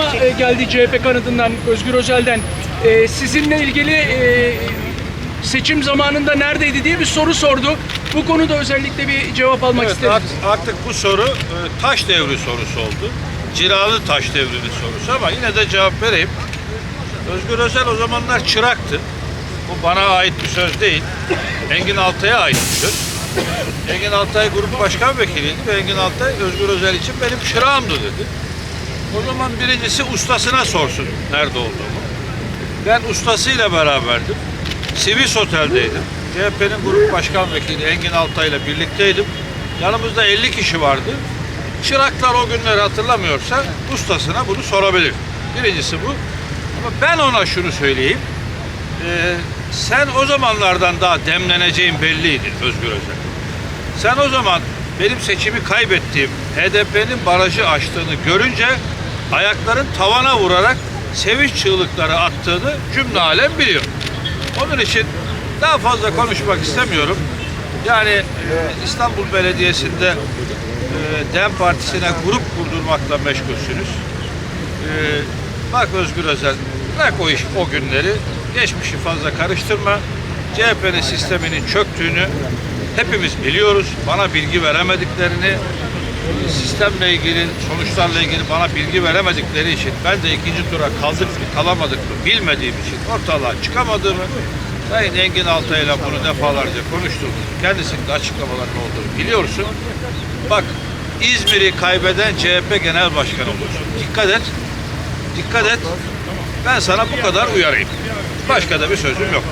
açıklama e, geldi CHP kanadından, Özgür Özel'den. E, sizinle ilgili e, seçim zamanında neredeydi diye bir soru sordu. Bu konuda özellikle bir cevap almak Evet, isteriz. art- artık bu soru e, taş devri sorusu oldu. Cilalı taş devrinin sorusu ama yine de cevap vereyim. Özgür Özel o zamanlar çıraktı. Bu bana ait bir söz değil. Engin Altay'a ait bir söz. Engin Altay grup başkan vekiliydi ve Engin Altay Özgür Özel için benim çırağımdı dedi. O zaman birincisi ustasına sorsun nerede olduğumu. Ben ustasıyla beraberdim. Sivis Otel'deydim. CHP'nin grup başkan vekili Engin Altay'la birlikteydim. Yanımızda 50 kişi vardı. Çıraklar o günleri hatırlamıyorsa ustasına bunu sorabilir. Birincisi bu. Ama ben ona şunu söyleyeyim. Ee, sen o zamanlardan daha demleneceğin belliydi Özgür Özel. Sen o zaman benim seçimi kaybettiğim HDP'nin barajı açtığını görünce ayakların tavana vurarak sevinç çığlıkları attığını cümle alem biliyor. Onun için daha fazla konuşmak istemiyorum. Yani e, İstanbul Belediyesi'nde e, DEM Partisi'ne grup kurdurmakla meşgulsünüz. E, bak Özgür Özel, bırak o iş, o günleri. Geçmişi fazla karıştırma. CHP'nin sisteminin çöktüğünü hepimiz biliyoruz. Bana bilgi veremediklerini, sistemle ilgili, sonuçlarla ilgili bana bilgi veremedikleri için ben de ikinci tura kaldık mı, kalamadık mı bilmediğim için ortalığa çıkamadığımı Sayın Engin Altay'la bunu defalarca konuştuğumuzu, kendisinin de açıklamalarının olduğunu biliyorsun. Bak İzmir'i kaybeden CHP Genel Başkanı olursun. Dikkat et. Dikkat et. Ben sana bu kadar uyarayım. Başka da bir sözüm yok.